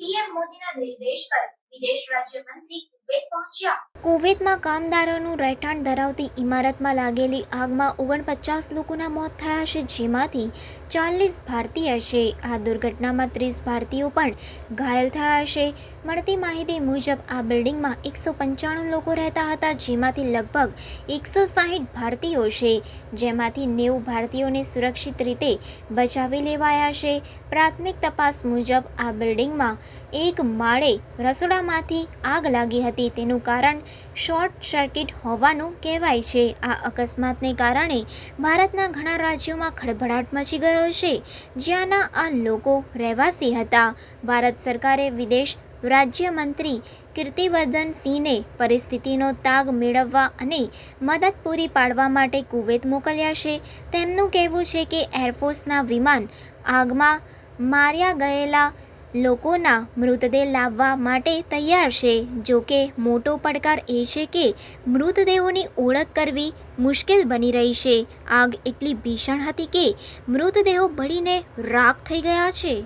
PM મોદીના નિર્દેશ પર વિદેશ રાજ્યમંત્રી કુવૈત પહોંચ્યા. કુવૈતમાં કામદારોનું રહેઠાણ ધરાવતી ઇમારતમાં લાગેલી આગમાં ઓગણપચાસ લોકોના મોત થયા છે, જેમાંથી ચાલીસ ભારતીય છે. આ દુર્ઘટનામાં ત્રીસ ભારતીયો પણ ઘાયલ થયા છે. મળતી માહિતી મુજબ, આ બિલ્ડિંગમાં એકસો પંચાણું લોકો રહેતા હતા, જેમાંથી લગભગ એકસો સાહીઠ ભારતીયો છે. જેમાંથી નેવું ભારતીયોને સુરક્ષિત રીતે બચાવી લેવાયા છે. પ્રાથમિક તપાસ મુજબ, આ બિલ્ડિંગમાં એક માળે રસોડામાંથી આગ લાગી હતી. તેનું કારણ શોર્ટ સર્કિટ હોવાનું કહેવાય છે. આ અકસ્માતને કારણે ભારતના ઘણા રાજ્યોમાં ખળભળાટ મચી ગયો છે, જ્યાંના આ લોકો રહેવાસી હતા. ભારત સરકારે વિદેશ રાજ્યમંત્રી કીર્તિવર્ધન સિંહને પરિસ્થિતિનો તાગ મેળવવા અને મદદ પૂરી પાડવા માટે કુવૈત મોકલ્યા છે. તેમનું કહેવું છે કે એરફોર્સના વિમાન આગમાં માર્યા ગયેલા લોકોના મૃતદેહ લાવવા માટે તૈયાર છે. જો કે મોટો પડકાર એ છે કે મૃતદેહોની ઓળખ કરવી મુશ્કેલ બની રહી છે. આગ એટલી ભીષણ હતી કે મૃતદેહો બળીને રાખ થઈ ગયા છે.